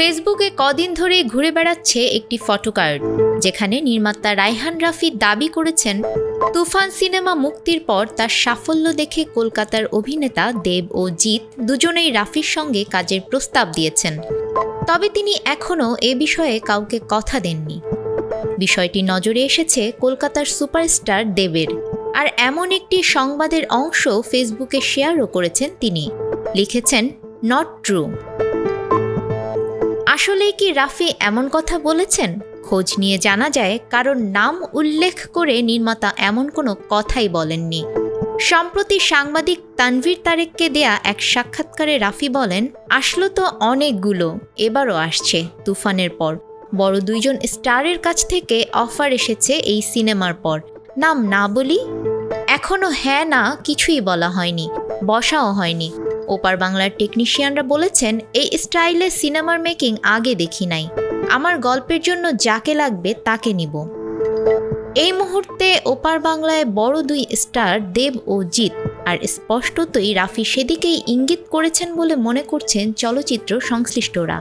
ফেসবুকে কদিন ধরে ঘুরে বেড়াচ্ছে একটি ফটোকার্ড, যেখানে নির্মাতা রায়হান রাফি দাবি করেছেন, তুফান সিনেমা মুক্তির পর তার সাফল্য দেখে কলকাতার অভিনেতা দেব ও জিৎ দুজনেই রাফির সঙ্গে কাজের প্রস্তাব দিয়েছেন। তবে তিনি এখনও এ বিষয়ে কাউকে কথা দেননি। বিষয়টি নজরে এসেছে কলকাতার সুপারস্টার দেবের, আর এমন একটি সংবাদের অংশ ফেসবুকে শেয়ারও করেছেন তিনি। লিখেছেন, নট ট্রু। আসলেই কি রাফি এমন কথা বলেছেন? খোঁজ নিয়ে জানা যায় কারণ নাম উল্লেখ করে নির্মাতা এমন কোনো কথাই বলেননি। সম্প্রতি সাংবাদিক তানভীর তারেককে দেয়া এক সাক্ষাৎকারে রাফি বলেন, আসলো তো অনেকগুলো, এবারও আসছে তুফানের পর। বড় দুইজন স্টারের কাছ থেকে অফার এসেছে এই সিনেমার পর। নাম না বলি? এখনও হ্যাঁ না, কিছুই বলা হয়নি, বসাও হয়নি। ওপার বাংলার টেকনিশিয়ানরা বলেছেন, এই স্টাইলে সিনেমার মেকিং আগে দেখি নাই। আমার গল্পের জন্য যাকে লাগবে তাকে নিব। এই মুহূর্তে ওপার বাংলায় বড় দুই স্টার দেব ও জিৎ, আর স্পষ্টতই রাফি সেদিকেই ইঙ্গিত করেছেন বলে মনে করছেন চলচ্চিত্র সংশ্লিষ্টরা।